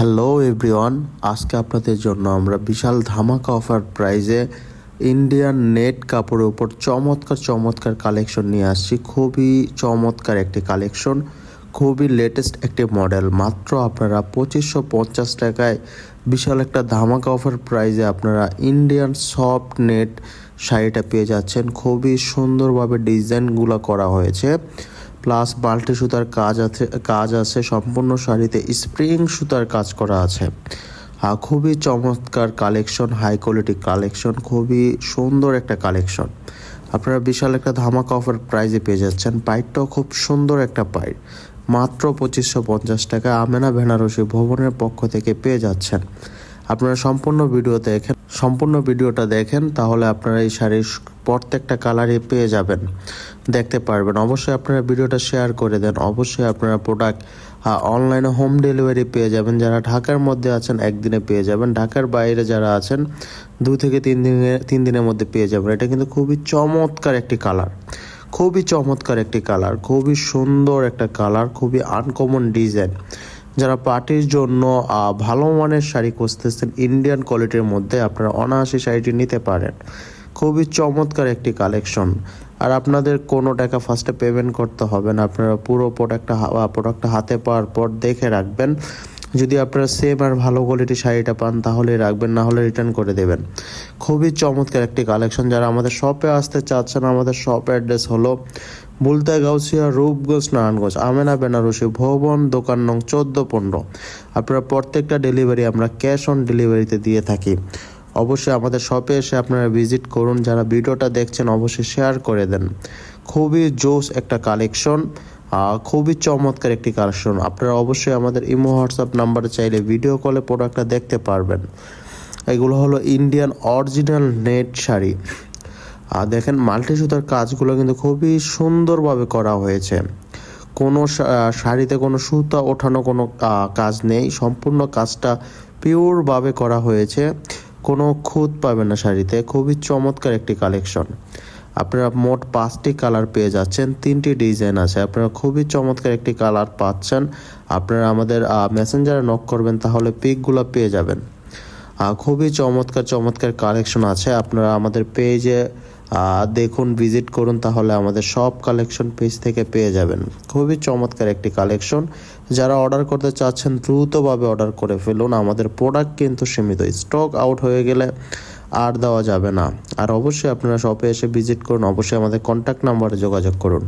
Hello everyone আজকে আপনাদের জন্য আমরা বিশাল ধামাকা অফার প্রাইজে ইন্ডিয়ান নেট কাপড়ের উপর চমৎকার চমৎকার কালেকশন নিয়ে আসছি। খুবই চমৎকার একটি কালেকশন খুবই লেটেস্ট একটি মডেল মাত্র আপনারা পঁচিশশো পঞ্চাশ টাকায় বিশাল একটা ধামাকা অফার প্রাইজে আপনারা ইন্ডিয়ান সফট নেট শাড়িটা পেয়ে যাচ্ছেন। খুবই সুন্দরভাবে ডিজাইনগুলো করা হয়েছে। প্লাস বাল্টি সুতার কাজ আছে কাজ আছে, সম্পূর্ণ শাড়িতে স্প্রিং সুতার কাজ করা আছে। খুবই চমৎকার কালেকশন হাই কোয়ালিটি কালেকশন, খুবই সুন্দর একটা কালেকশন। আপনারা বিশাল একটা ধামাকা অফার প্রাইজে পেয়ে যাচ্ছেন। পাইটটাও খুব সুন্দর একটা পাইট। মাত্র পঁচিশশো পঞ্চাশ টাকা আমেনা বেনারসি ভবনের পক্ষ থেকে পেয়ে যাচ্ছেন। আপনারা সম্পূর্ণ ভিডিও দেখেন। সম্পূর্ণ ভিডিওটা দেখেন, তাহলে আপনারা এই শাড়ির প্রত্যেকটা কালারই পেয়ে যাবেন। দেখতে পারবেন। অবশ্যই আপনারা ভিডিওটা শেয়ার করে দেন। অবশ্যই আপনারা প্রোডাক্ট অনলাইনে হোম ডেলিভারি পেয়ে যাবেন। যারা ঢাকার মধ্যে আছেন, একদিনে পেয়ে যাবেন। ঢাকার বাইরে যারা আছেন, দু থেকে তিন দিনে, তিন দিনের মধ্যে পেয়ে যাবেন। এটা কিন্তু খুবই চমৎকার একটি কালার খুবই চমৎকার একটি কালার খুবই সুন্দর একটা কালার খুবই আনকমন ডিজাইন যারা পার্টির জন্য ভালো মানের শাড়ি খুঁজতেছেন ইন্ডিয়ান কোয়ালিটির মধ্যে, আপনারা অনায়াসে শাড়িটি নিতে পারেন। খুবই চমৎকার একটি কালেকশন আর আপনাদের কোনো টাকা ফার্স্টে পেমেন্ট করতে হবে না। আপনারা পুরো প্রোডাক্টটা প্রোডাক্টটা হাতে পাওয়ার পর দেখে রাখবেন। যদি আপনারা সেম আর ভালো কোয়ালিটির শাড়িটা পান তাহলে রাখবেন না হলে রিটার্ন করে দেবেন। খুবই চমৎকার একটি কালেকশন যারা আমাদের শপে আসতে চাচ্ছেন, আমাদের শপ অ্যাড্রেস হলো বুলতা গাউসিয়া রূপগঞ্জ, নারায়ণগঞ্জ, আমেনা বেনারসি, ভবন, দোকান নং চোদ্দ পনেরো। আপনারা প্রত্যেকটা ডেলিভারি আমরা ক্যাশ অন ডেলিভারিতে দিয়ে থাকি। অবশ্যই আমাদের শপে এসে আপনারা ভিজিট করুন, যারা ভিডিওটা দেখছেন অবশ্যই শেয়ার করে দেন। খুবই জোস একটা কালেকশন খুবই চমৎকার একটি কালেকশন আপনারা অবশ্যই আমাদের ইমো হোয়াটসঅ্যাপ নাম্বারে চাইলে ভিডিও কলে প্রোডাক্টটা দেখতে পারবেন। এগুলো হলো ইন্ডিয়ান অরিজিনাল নেট শাড়ি। আর দেখেন মাল্টি সুতার কাজগুলো কিন্তু খুবই সুন্দরভাবে করা হয়েছে। কোনো শাড়িতে কোনো সুতা ওঠানো কোনো কাজ নেই। সম্পূর্ণ কাজটা পিওরভাবে করা হয়েছে। কোনো খুঁত পাবেন না শাড়িতে। খুবই চমৎকার একটি কালেকশন। আপনারা মোট পাঁচটি কালার পেয়ে যাচ্ছেন। তিনটি ডিজাইন আছে। আপনারা খুবই চমৎকার একটি কালার পাচ্ছেন। আপনারা আমাদের মেসেঞ্জারে নক করবেন, তাহলে পিকগুলো পেয়ে যাবেন। খুবই চমৎকার চমৎকার কালেকশন আছে। আপনারা আমাদের পেজে দেখুন ভিজিট করুন, তাহলে আমাদের সব কালেকশন পেজ থেকে পেয়ে যাবেন। খুবই চমৎকার একটি কালেকশন যারা অর্ডার করতে চাচ্ছেন, দ্রুতভাবে অর্ডার করে ফেলুন। আমাদের প্রোডাক্ট কিন্তু সীমিত। স্টক আউট হয়ে গেলে আর দেওয়া যাবে না। আর অবশ্যই আপনারা শপে এসে ভিজিট করুন। অবশ্যই আমাদের কন্ট্যাক্ট নাম্বারে যোগাযোগ করুন।